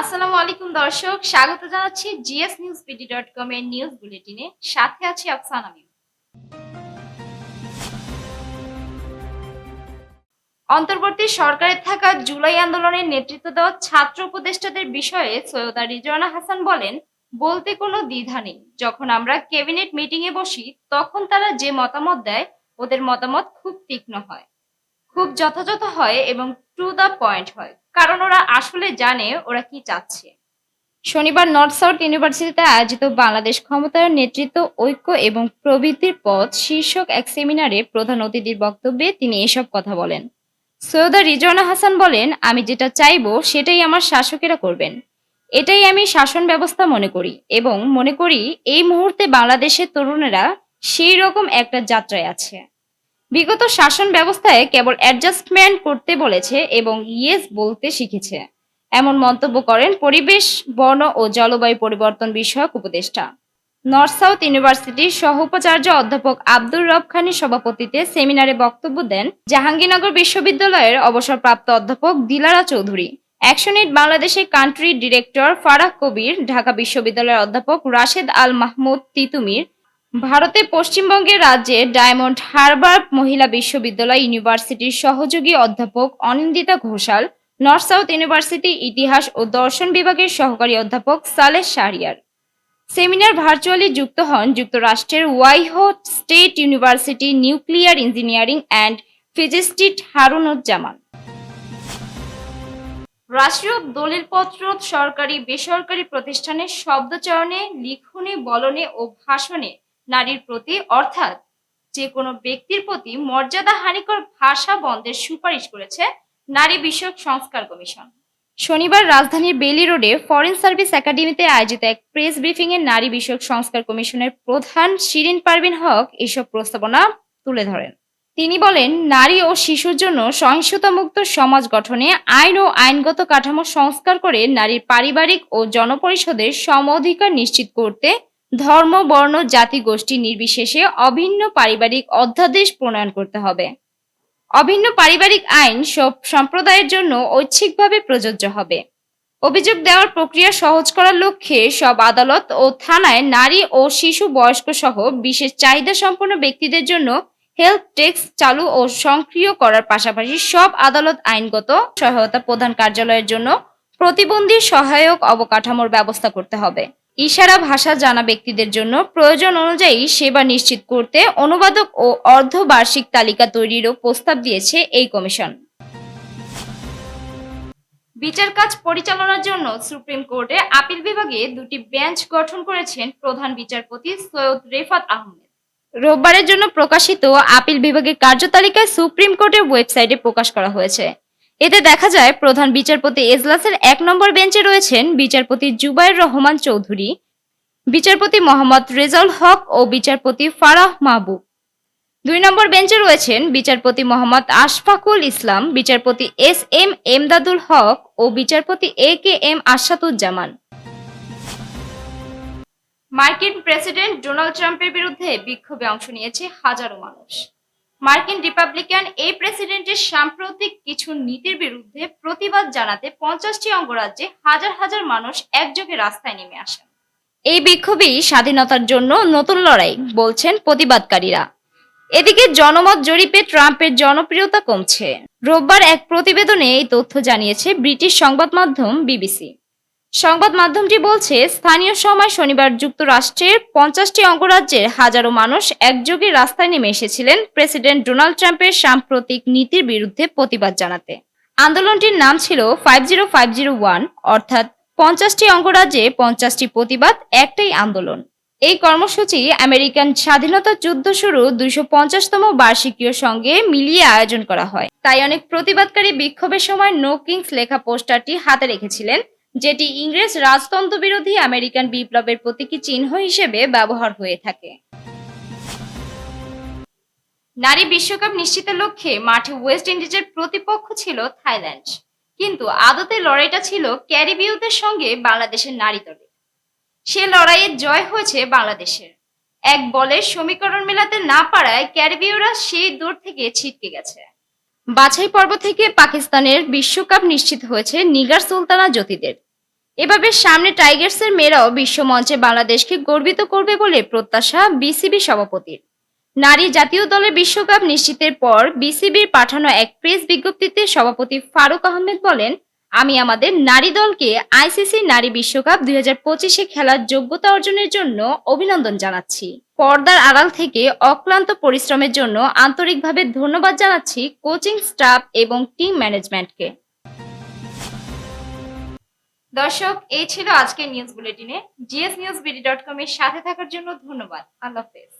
আসসালামু আলাইকুম দর্শক, স্বাগত জানাচ্ছি GS news BD dot com এর নিউজ বুলেটিনে সাথে আছি আফসান আমিন। অন্তর্বর্তী সরকারে থাকা জুলাই আন্দোলনের নেতৃত্ব দেওয়া ছাত্র উপদেষ্টাদের বিষয়ে সৈয়দা রিজওয়ানা হাসান বলেন, বলতে কোনো দ্বিধা নেই। যখন আমরা ক্যাবিনেট মিটিং এ বসি, তখন তারা যে মতামত দেয়, ওদের মতামত খুব তীক্ষ্ণ হয়। খুব যথাযথ হয় এবং টু দ্য পয়েন্ট হয়। কারণ ওরা আসলে জানে ওরা কি চাচ্ছে। শনিবার নর্থ সাউথ ইউনিভার্সিটিতে আয়োজিত বাংলাদেশ ক্ষমতায়ন নেতৃত্ব, ঐক্য এবং প্রবৃত্তির পথ শীর্ষক এক সেমিনারে প্রধান অতিথির বক্তব্যে তিনি এসব কথা বলেন। সৈয়দা রিজওয়ানা হাসান বলেন, আমি যেটা চাইব সেটাই আমার শাসকেরা করবেন। এটাই আমি শাসন ব্যবস্থা মনে করি এবং মনে করি এই মুহূর্তে বাংলাদেশের তরুণেরা সেই রকম একটা যাত্রায় আছে। বিগত শাসন ব্যবস্থায় কেবল অ্যাডজাস্টমেন্ট করতে বলেছে এবং ইয়েস বলতে শিখেছে। এমন মন্তব্য করেন পরিবেশ, বন ও জলবায়ু পরিবর্তন বিষয়ক উপদেষ্টা। নর্থ সাউথ ইউনিভার্সিটির সহ উপাচার্য অধ্যাপক আব্দুর রব খানের সভাপতিতে সেমিনারে বক্তব্য দেন জাহাঙ্গীরনগর বিশ্ববিদ্যালয়ের অবসরপ্রাপ্ত অধ্যাপক দিলারা চৌধুরী। অ্যাকশন এইড বাংলাদেশের কান্ট্রি ডিরেক্টর ফারাক কবির, ঢাকা বিশ্ববিদ্যালয়ের অধ্যাপক রাশেদ আল মাহমুদ তিতুমির ভারতে পশ্চিমবঙ্গের রাজ্যে ডায়মন্ড হারবার মহিলা বিশ্ববিদ্যালয় ইউনিভার্সিটির সহযোগী অধ্যাপক Anindita Ghoshal, north south university ইতিহাস ও দর্শন বিভাগের সহকারী অধ্যাপক সালেহ শাহরিয়ার। সেমিনার ভার্চুয়ালি যুক্ত হন যুক্তরাষ্ট্রের Ohio state university nuclear engineering and physicist Harunuzzaman. রাষ্ট্রীয় দলিলপত্র সরকারি বেসরকারি প্রতিষ্ঠানের শব্দচয়নে, লিখনে, বলনে ও ভাষণে নারীর প্রতি, অর্থাৎ যে কোনো ব্যক্তির প্রতি মর্যাদা হানিকর ভাষা বন্ধের সুপারিশ করেছে নারী বিষয়ক সংস্কার কমিশন। শনিবার রাজধানীর বেলি রোডে ফরেন সার্ভিস একাডেমিতে আয়োজিত এক প্রেস ব্রিফিং এ নারী বিষয়ক সংস্কার কমিশনের প্রধান শিরিন পারভিন হক এসব প্রস্তাবনা তুলে ধরেন। তিনি বলেন, নারী ও শিশুর জন্য সহিংসতা মুক্ত সমাজ গঠনে আইন ও আইনগত কাঠামো সংস্কার করে নারীর পারিবারিক ও জনপরিষদের সম অধিকার নিশ্চিত করতে ধর্ম, বর্ণ, জাতি, গোষ্ঠী নির্বিশেষে অভিন্ন পারিবারিক অধ্যাদেশ প্রণয়ন করতে হবে। অভিন্ন পারিবারিক আইন সব সম্প্রদায়ের জন্য ঐচ্ছিকভাবে প্রযোজ্য হবে। অভিযোগ দেওয়ার প্রক্রিয়া সহজ করার লক্ষ্যে সব আদালত ও থানায় নারী ও শিশু বয়স্ক সহ বিশেষ চাহিদা সম্পন্ন ব্যক্তিদের জন্য হেলথ টেক্স চালু ও সক্রিয় করার পাশাপাশি সব আদালত আইনগত সহায়তা প্রধান কার্যালয়ের জন্য প্রতিবন্ধী সহায়ক অবকাঠামোর ব্যবস্থা করতে হবে। ইশারা ভাষা জানা ব্যক্তিদের জন্য প্রয়োজন অনুযায়ী সেবা নিশ্চিত করতে অনুবাদক ও অর্ধবার্ষিক তালিকা তৈরিরও প্রস্তাব দিয়েছে এই কমিশন। বিচার কাজ পরিচালনার জন্য সুপ্রিম কোর্টে আপিল বিভাগে দুটি বেঞ্চ গঠন করেছেন প্রধান বিচারপতি সৈয়দ রেফাত আহমেদ। রোববারের জন্য প্রকাশিত আপিল বিভাগের কার্যতালিকায় সুপ্রিম কোর্টের ওয়েবসাইটে প্রকাশ করা হয়েছে। এতে দেখা যায় প্রধান বিচারপতি এজলাসের এক নম্বর বেঞ্চে রয়েছেন বিচারপতি জুবাইর রহমান চৌধুরী, বিচারপতি মোহাম্মদ রেজাউল হক ও বিচারপতি ফারাহ মাহবুব। দুই নম্বর বেঞ্চে রয়েছেন বিচারপতি মোহাম্মদ আশফাকুল ইসলাম, বিচারপতি এস এম এমদাদুল হক ও বিচারপতি এ কে এম আশাতুজ্জামান মার্কিন প্রেসিডেন্ট ডোনাল্ড ট্রাম্পের বিরুদ্ধে বিক্ষোভে অংশ নিয়েছে হাজারো মানুষ। মার্কিন রিপাবলিকান এই প্রেসিডেন্টের সাম্প্রতিক কিছু নীতির বিরুদ্ধে প্রতিবাদ জানাতে পঞ্চাশটি অঙ্গরাজ্যে হাজার হাজার মানুষ একযোগে রাস্তায় নেমে আসেন। এই বিক্ষোভই স্বাধীনতার জন্য নতুন লড়াই বলছেন প্রতিবাদকারীরা। এদিকে জনমত জরিপে ট্রাম্পের জনপ্রিয়তা কমছে। রোববার এক প্রতিবেদনে এই তথ্য জানিয়েছে ব্রিটিশ সংবাদ মাধ্যম বিবিসি। সংবাদ মাধ্যমটি বলছে, স্থানীয় সময় শনিবার যুক্তরাষ্ট্রের পঞ্চাশটি অঙ্গরাজ্যের হাজারো মানুষ একযোগে রাস্তায় নেমে এসেছিলেন প্রেসিডেন্ট ডোনাল্ড ট্রাম্পের সাম্প্রতিক নীতির বিরুদ্ধে প্রতিবাদ জানাতে। আন্দোলনটির নাম ছিল five zero five zero one অর্থাৎ পঞ্চাশটি অঙ্গরাজ্যে পঞ্চাশটি প্রতিবাদ, একটাই আন্দোলন। এই কর্মসূচি আমেরিকান স্বাধীনতা যুদ্ধ শুরু দুইশো পঞ্চাশতম বার্ষিকীয় সঙ্গে মিলিয়ে আয়োজন করা হয়। তাই অনেক প্রতিবাদকারী বিক্ষোভের সময় নো কিংস লেখা পোস্টারটি হাতে রেখেছিলেন। যেটি ইংরেজ রাজতন্ত্র বিরোধী আমেরিকান বিপ্লবের প্রতীকী চিহ্ন হিসেবে ব্যবহার হয়ে থাকে। নারী বিশ্বকাপ নিশ্চিতের লক্ষ্যে মাঠে ওয়েস্ট ইন্ডিজের প্রতিপক্ষ ছিল থাইল্যান্ড। কিন্তু আদতে লড়াইটা ছিল ক্যারিবীয়দের সঙ্গে বাংলাদেশের নারী দলে। সে লড়াইয়ে জয় হয়েছে বাংলাদেশের। এক বলে সমীকরণ মেলাতে না পারায় ক্যারিবীয়রা সেই দূর থেকে ছিটকে গেছে। বাছাই পর্ব থেকে পাকিস্তানের বিশ্বকাপ নিশ্চিত হয়েছে নিগার সুলতানা জ্যোতিদের। এভাবে সামনে টাইগার্সের মেয়েরাও বিশ্বমঞ্চে বাংলাদেশকে গর্বিত করবে বলে প্রত্যাশা বিসিবি সভাপতির। নারী জাতীয় দলের বিশ্বকাপ নিশ্চিতের পর বিসিবির পাঠানো এক প্রেস বিজ্ঞপ্তিতে সভাপতি ফারুক আহমেদ বলেন আমি আমাদের নারী দলকে আইসিসি নারী বিশ্বকাপ দুই হাজার পঁচিশে খেলার যোগ্যতা অর্জনের জন্য অভিনন্দন জানাচ্ছি। পর্দার আড়াল থেকে অক্লান্ত পরিশ্রমের জন্য আন্তরিকভাবে ধন্যবাদ জানাচ্ছি কোচিং স্টাফ এবং টিম ম্যানেজমেন্টকে। দর্শক, এই ছিল আজকের news বুলেটিনে। GS news BD dot com এর সাথে থাকার জন্য ধন্যবাদ। আল্লাহ হাফেজ।